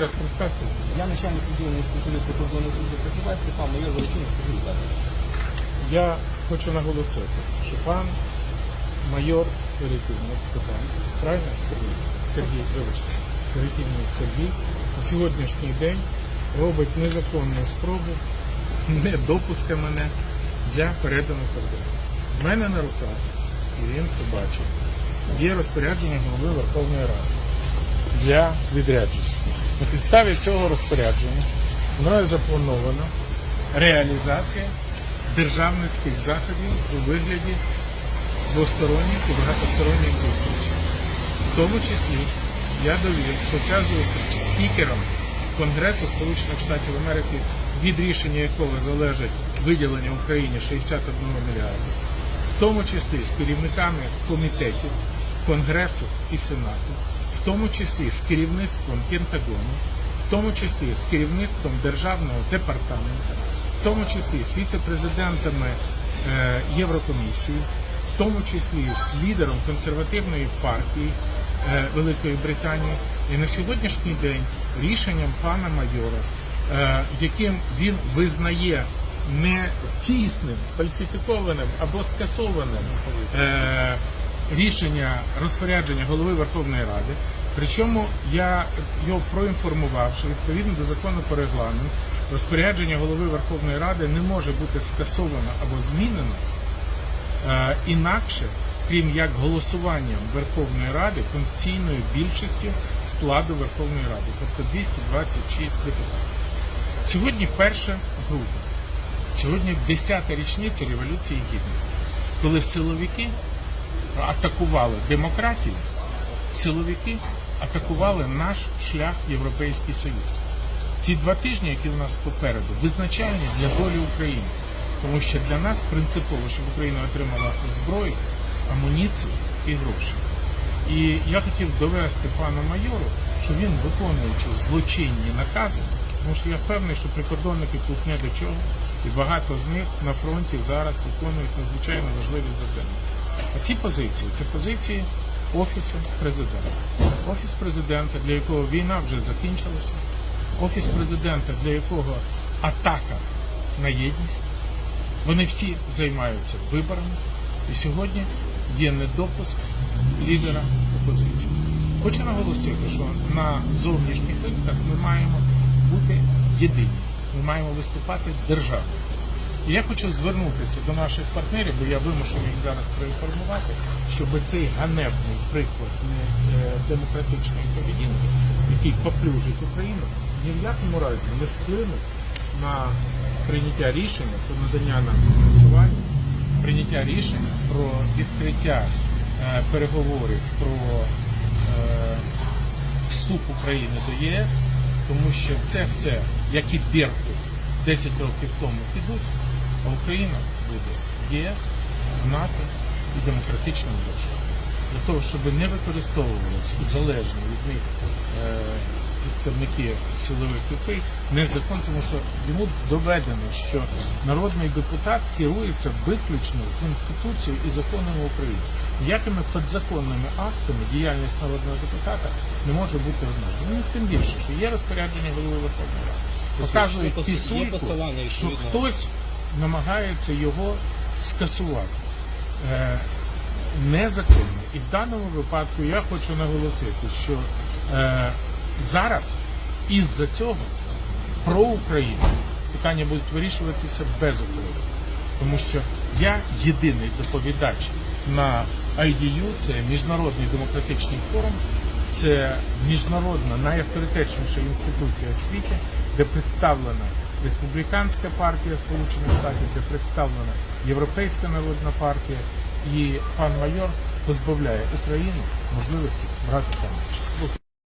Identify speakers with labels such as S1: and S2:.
S1: Раз представте.
S2: Я начальник відділення інспекторів прикордонної служби працювати Степан майор Величинник Сергій Віталійович.
S1: Я хочу наголосити, що пан майор Перетівник Степан, правильно Сергій? Сергій, вибачте, Перетівник Сергій на сьогоднішній день робить незаконну спробу не допуска мене для переданого кордону. У мене на руках, і він це бачить, є розпорядження голови Верховної Ради для відрядження. На підставі цього розпорядження мною заплановано реалізація державницьких заходів у вигляді двосторонніх і багатосторонніх зустрічей. В тому числі я довів, що ця зустріч з спікером Конгресу Сполучених Штатів Америки, від рішення якого залежить виділення Україні 61 мільярда, в тому числі з керівниками комітетів Конгресу і Сенату, в тому числі з керівництвом Пентагону, в тому числі з керівництвом Державного департаменту, в тому числі з віце-президентами е, Єврокомісії, в тому числі з лідером консервативної партії е, Великої Британії. І на сьогоднішній день рішенням пана майора, е, яким він визнає не тісним, сфальсифікованим або скасованим рішення розпорядження голови Верховної Ради. Причому я його проінформував, що відповідно до закону про регламент розпорядження голови Верховної Ради не може бути скасовано або змінено е, інакше, крім як голосуванням Верховної Ради конституційною більшістю складу Верховної Ради, тобто 226 депутатів. Сьогодні 1 грудня, сьогодні 10-та річниця Революції Гідності, коли силовики атакували демократію, силовики атакували наш шлях в Європейський Союз. Ці два тижні, які у нас попереду, визначальні для долі України, тому що для нас принципово, щоб Україна отримала зброю, амуніцію і гроші. І я хотів довести пану майору, що він, виконуючи злочинні накази, тому що я впевнений, що прикордонники тут не до чого, і багато з них на фронті зараз виконують надзвичайно важливі завдання. А ці позиції це позиції Офісу президента. Офіс президента, для якого війна вже закінчилася, офіс президента, для якого атака на єдність. Вони всі займаються виборами, і сьогодні є недопуск лідера опозиції. Хочу наголосити, що на зовнішніх ринках ми маємо бути єдині. Ми маємо виступати державою. І я хочу звернутися до наших партнерів, бо я вимушений їх зараз проінформувати, щоб цей ганебний приклад е, демократичної поведінки, який поплюжить Україну, ні в якому разі не вплинув на прийняття рішення про надання нам фінансування, прийняття рішення про відкриття е, переговорів про е, вступ України до ЄС, тому що це все, як і Беркут 10 років тому підуть, а Україна буде ЄС, НАТО і демократичною державою. Для того, щоб не використовувалися залежні від них е, представники силових людей, незакон, тому що йому доведено, що народний депутат керується виключно Конституцією і законами України. Ніякими підзаконними актами діяльність народного депутата не може бути обмежена. Ну, тим більше, що є розпорядження голови Верховної Ради. Показують
S2: є
S1: пісульку,
S2: посилання,
S1: що хтось намагається його скасувати. Е, незаконно. І в даному випадку я хочу наголосити, що е, зараз із-за цього про Україну питання будуть вирішуватися без України. Тому що я єдиний доповідач на IDU, це Міжнародний демократичний форум, це міжнародна найавторитетніша інституція в світі, де представлена Республіканська партія Сполучених Штатів, де представлена Європейська народна партія, і пан майор позбавляє Україну можливості брати там. участь.